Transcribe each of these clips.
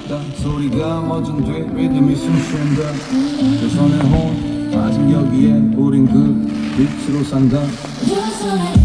맞다 소리가 멎은 뒤 리듬이 숨쉰다. 내 손에 혼 빠진 여기에 우린 그 빛으로 산다. 그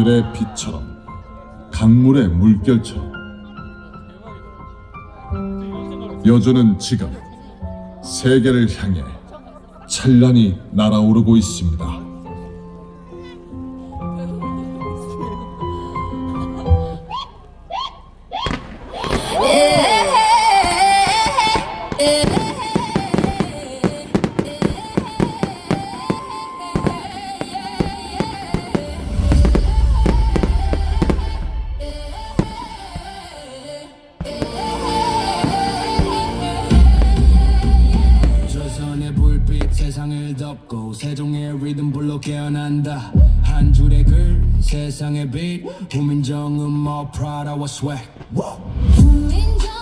하늘의 빛처럼 강물의 물결처럼 여주는 지금 세계를 향해 찬란히 날아오르고 있습니다. 불로 깨어난다. 한 줄의 글 세상의 빛. 후민정음 뭐 프라다와 스웩. 후민정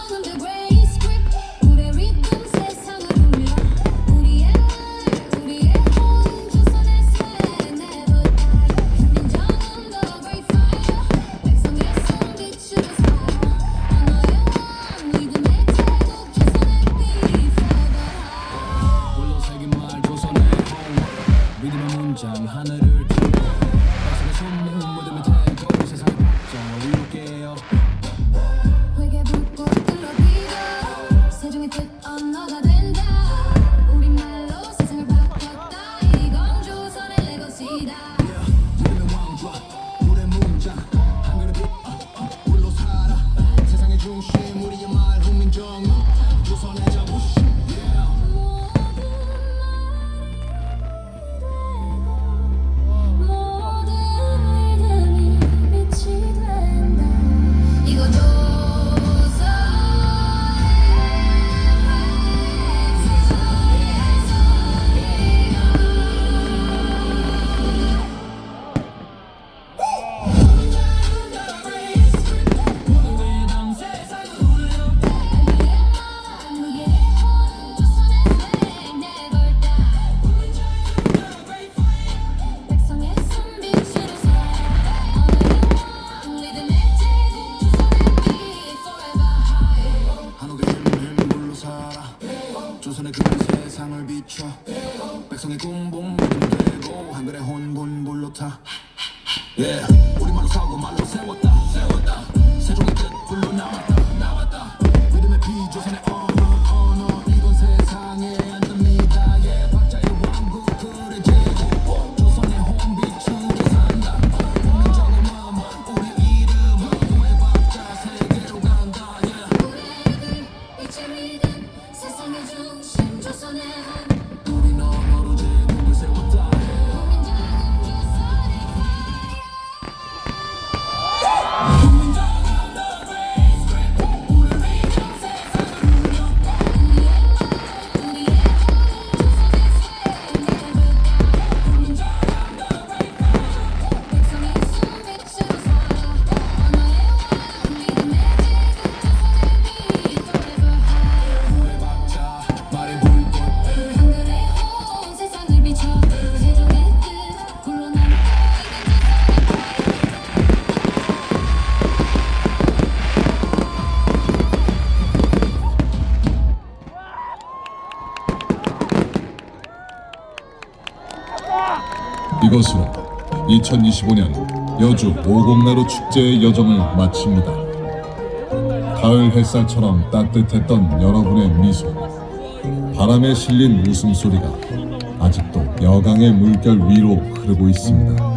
손에 그 세상을 비춰 백성의 꿈봉 되고 한글의 혼분 불로타 yeah. 이것으로 2025년 여주 오곡나루 축제의 여정을 마칩니다. 가을 햇살처럼 따뜻했던 여러분의 미소, 바람에 실린 웃음소리가 아직도 여강의 물결 위로 흐르고 있습니다.